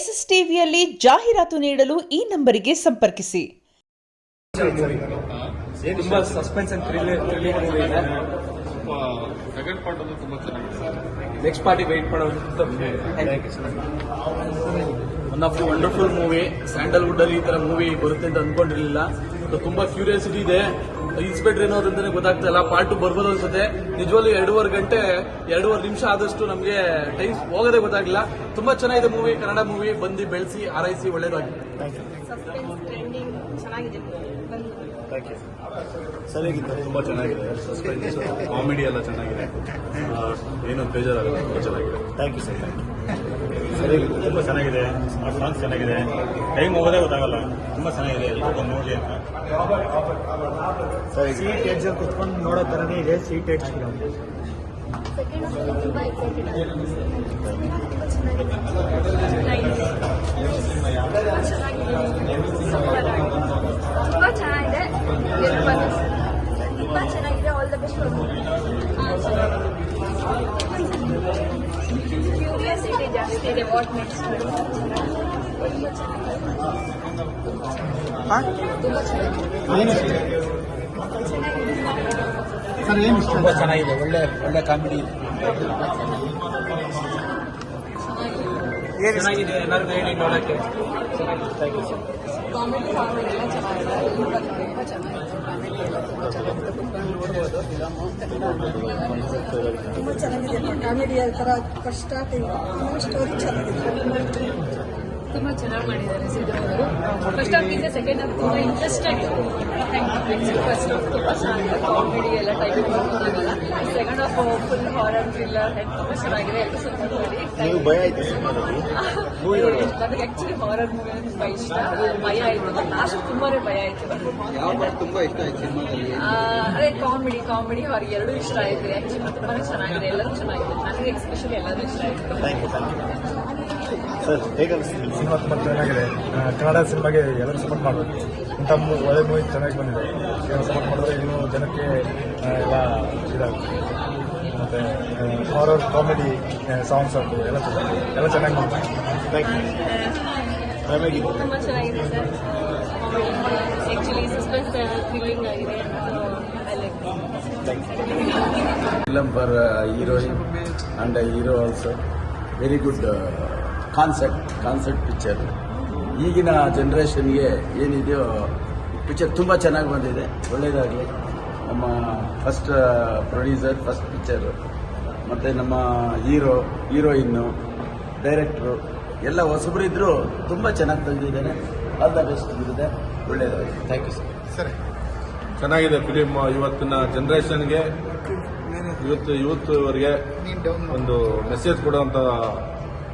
S S ಟಿವಿಯಲ್ಲಿ ಜಾಹೀರಾತು ನೀಡಲು ಈ ನಂಬರಿಗೆ ಸಂಪರ್ಕಿಸಿ. ತುಂಬಾ suspense and one of the wonderful movie Sandalwood ಅಲ್ಲಿ ಈ ತರ ಮೂವಿ ಬರುತ್ತೆ ಅಂತ ಅನ್ಕೊಂಡಿರ್ಲಿಲ್ಲ. ಅದು ತುಂಬಾ ಕ್ಯೂರಿಯಾಸಿಟಿ ಇದೆ. ಇನ್ಸ್ಪೆಕ್ಟರ್ ಏನೋ ಅಂತಾನೆ ಗೊತ್ತಾಗ್ತಾ ಇಲ್ಲ. ಪಾರ್ಟ್ ಟು ಬರ್ಬೋದು ಅನ್ಸುತ್ತೆ. ನಿಜವಾಗ್ಲೂ ಎರಡೂವರೆ ಗಂಟೆ ಎರಡೂವರೆ ನಿಮಿಷ ಆದಷ್ಟು ನಮಗೆ ಟೈಮ್ ಹೋಗೋದೇ ಗೊತ್ತಾಗಿಲ್ಲ ತುಂಬಾ ಚೆನ್ನಾಗಿದೆ ಮೂವಿ ಕನ್ನಡ ಮೂವಿ ಬಂದು ಬೆಳೆಸಿ ಆರೈಸಿ ಒಳ್ಳೇದಾಗಿ ಸಸ್ಪೆನ್ಸ್ ಟ್ರೆಂಡಿಂಗ್ ಚೆನ್ನಾಗಿದೆ. ಬಂದು ಸರಿಯಾಗಿತ್ತು ತುಂಬಾ ಚೆನ್ನಾಗಿದೆ. ಸಸ್ಪೆನ್ಸ್ ಕಾಮಿಡಿ ಎಲ್ಲ ಚೆನ್ನಾಗಿದೆ. ಏನೋ ಏನು ಬೇಜಾರಾಗಲ್ಲ ತುಂಬಾ ಚೆನ್ನಾಗಿದೆ. Thank you sir thank you ಸರಿಯಾಗಿತ್ತು ತುಂಬಾ ಚೆನ್ನಾಗಿದೆ. ಆ ಸಾಂಗ್ಸ್ ಚೆನ್ನಾಗಿದೆ. ಟೈಮ್ ಹೋಗೋದೇ ಗೊತ್ತಾಗಲ್ಲ. ತುಂಬ ಚೆನ್ನಾಗಿದೆ. ಎಲ್ಲರೂ ನೋಡಿ ಅಂತ. ಸರಿ. ಸೀಟ್ ಎಡ್ಜ್ ಕುತ್ಕೊಂಡು ನೋಡೋ ಥರನೇ ಇದೆ. Seat edge film second half ತುಂಬ ಎಕ್ಸೈಟೆಡ್ ತುಂಬ ಚೆನ್ನಾಗಿದೆ ಎಲ್ಲರೂ ಬನ್ನಿ. ತುಂಬ ಚೆನ್ನಾಗಿದೆ ಆಲ್ ದ ಬೆಸ್ಟ್ ಕ್ಯೂರಿಯಾಸಿಟಿ ಜಾಸ್ತಿ ಇದೆ ವಾಟ್ ನೆಕ್ಸ್ಟ್ ತುಂಬ ಚೆನ್ನಾಗಿದೆ ಸರ್ ಏನು ಇಷ್ಟ ತುಂಬಾ ಚೆನ್ನಾಗಿದೆ ಒಳ್ಳೆ ಒಳ್ಳೆ ಕಾಮಿಡಿ ಚೆನ್ನಾಗಿದೆ ಎಲ್ಲರೂ ಹೇಳಿ ನೋಡಕ್ಕೆ. Thank you sir comedy comedy ಎಲ್ಲ ಚೆನ್ನಾಗಿದೆ ತುಂಬ ತುಂಬ ಚೆನ್ನಾಗಿದೆ. ಕಾಮಿಡಿ ಎಲ್ಲ ತುಂಬ ಚೆನ್ನಾಗಿದೆ ಕುತ್ಕೊಂಡು ನೋಡ್ಬೋದು ಫಿಲಮು ತುಂಬ ಚೆನ್ನಾಗಿದೆ. ಕಾಮಿಡಿ ಥರ ಫಸ್ಟ್ ಸ್ಟಾರ್ಟಿಂಗ್ ಸ್ಟೋರಿ ಚೆನ್ನಾಗಿದೆ. ತುಂಬ ಚೆನ್ನಾಗಿ ಮಾಡಿದ್ದಾರೆ ಸಿದ್ದರಾಮಯ್ಯ ಫಸ್ಟ್ ಹಾಫ್ ಇದೆ ಸೆಕೆಂಡ್ ಹಾಫ್ ತುಂಬ ಇಂಟ್ರೆಸ್ಟ್ ಆಗಿದೆ. ನೆಕ್ಸ್ಟ್ ಫಸ್ಟ್ ಹಾಫ್ ತುಂಬಾ ಚೆನ್ನಾಗಿದೆ. ಕಾಮಿಡಿ ಎಲ್ಲ ಟೈಪ್ ಆಗಲ್ಲ. Second half full horror thriller ತುಂಬ ಚೆನ್ನಾಗಿದೆ. ಎಲ್ಲ ಸಿನಿಮಾದಲ್ಲಿ? ನನಗೆ ಆಕ್ಚುಲಿ ಹಾರರ್ ಮೂವಿ ತುಂಬ ಇಷ್ಟ. ಭಯ ಆಯ್ತು ಲಾಸ್ಟ್ ತುಂಬಾನೇ ಭಯ ಆಯ್ತು. ತುಂಬಾ ಇಷ್ಟ ಆಯ್ತು ಅದೇ ಕಾಮಿಡಿ ಕಾಮಿಡಿ ಅವ್ರಿಗೆ ಎರಡೂ ಇಷ್ಟ ಆಯ್ತು. ಆ್ಯಕ್ಚುಲಿ ತುಂಬಾನೇ ಚೆನ್ನಾಗಿದೆ. ಎಲ್ಲರೂ ಚೆನ್ನಾಗಿದೆ. ನನಗೆ ಎಕ್ಸ್ಪೆಷಲಿ ಎಲ್ಲರೂ ಇಷ್ಟ ಆಯ್ತು. ಸರ್ ಹೇಗೆ ಅನಿಸ್ತು? ಸಿನಿಮಾ ತುಂಬ ಚೆನ್ನಾಗಿದೆ. ಕನ್ನಡ ಸಿನಿಮಾಗೆ ಎಲ್ಲರೂ ಸಪೋರ್ಟ್ ಮಾಡಬೇಕು. ಇಂಥ ಒಳ್ಳೆ ಮೂವಿ ಚೆನ್ನಾಗಿ ಬಂದಿದೆ. ಏನೋ ಸಪೋರ್ಟ್ ಮಾಡಿದ್ರೆ ಇನ್ನೂ ಜನಕ್ಕೆ ಎಲ್ಲ ಇದಾಗುತ್ತೆ. ಮತ್ತು ಹಾರರ್ ಕಾಮಿಡಿ ಸಾಂಗ್ಸ್ ಆಯ್ತು ಎಲ್ಲ ಚೆನ್ನಾಗಿ ಎಲ್ಲ ಚೆನ್ನಾಗಿ ಮಾಡ್ತಾರೆ ಥ್ಯಾಂಕ್ ಯು ತುಂಬ ಚೆನ್ನಾಗಿದೆ ಸರ್. ಆ್ಯಕ್ಚುಲಿ ಸಸ್ಪೆನ್ಸ್ ಥ್ರಿಲ್ಲಿಂಗ್ ಆಗಿದೆ I like film for uh, heroine and a hero concept picture ಈಗಿನ ಜನ್ರೇಷನ್ಗೆ ಏನಿದೆಯೋ ಪಿಕ್ಚರ್ ತುಂಬ ಚೆನ್ನಾಗಿ ಬಂದಿದೆ. ಒಳ್ಳೆಯದಾಗಲಿ ನಮ್ಮ ಫಸ್ಟ್ ಪ್ರೊಡ್ಯೂಸರ್ ಫಸ್ಟ್ ಪಿಕ್ಚರ್ ಮತ್ತು ನಮ್ಮ ಹೀರೋ ಹೀರೋಯಿನ್ನು ಡೈರೆಕ್ಟ್ರು ಎಲ್ಲ ಹೊಸಬರಿದ್ದರೂ ತುಂಬ ಚೆನ್ನಾಗಿ ತಂದಿದ್ದೇನೆ. ಆಲ್ ದ ಬೆಸ್ಟ್ ಇರುತ್ತೆ ಒಳ್ಳೆಯದಾಗಲಿ ಥ್ಯಾಂಕ್ ಯು ಸರ್ ಚೆನ್ನಾಗಿದೆ ಫಿಲಿಮ್. ಇವತ್ತಿನ ಜನ್ರೇಷನ್ಗೆ ಇವತ್ತು ಯೂತ್ ಅವರಿಗೆ ಒಂದು ಮೆಸೇಜ್ ಕೊಡುವಂತ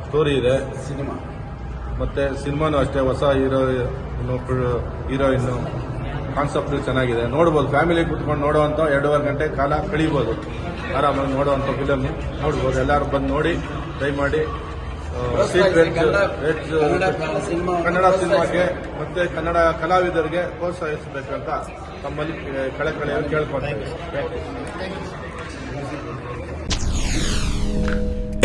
ಸ್ಟೋರಿ ಇದೆ. ಸಿನಿಮಾ. ಮತ್ತೆ ಸಿನಿಮಾನು ಅಷ್ಟೇ, ಹೊಸ ಹೀರೋ ಹೀರೋಯಿನ್ ಕಾನ್ಸೆಪ್ಟ್ ಚೆನ್ನಾಗಿದೆ. ನೋಡ್ಬೋದು ಫ್ಯಾಮಿಲಿ ಕುತ್ಕೊಂಡು ನೋಡುವಂತ ಎರಡೂವರೆ ಗಂಟೆ ಕಾಲ ಕಳಿಬೋದು. ಆರಾಮಾಗಿ ನೋಡುವಂತ ಫಿಲಮ್ ನೋಡ್ಬೋದು. ಎಲ್ಲರೂ ಬಂದು ನೋಡಿ ಟ್ರೈ ಮಾಡಿ ಸೀಟ್ ಕನ್ನಡ ಸಿನಿಮಾ ಕನ್ನಡ ಸಿನಿಮಾಗೆ ಮತ್ತೆ ಕನ್ನಡ ಕಲಾವಿದರಿಗೆ ಪ್ರೋತ್ಸಾಹಿಸಬೇಕಂತ ತಮ್ಮಲ್ಲಿ ಕಳೆ ಕಳೆಯನ್ನು ಕೇಳ್ಕೊಳ್ತೇವೆ.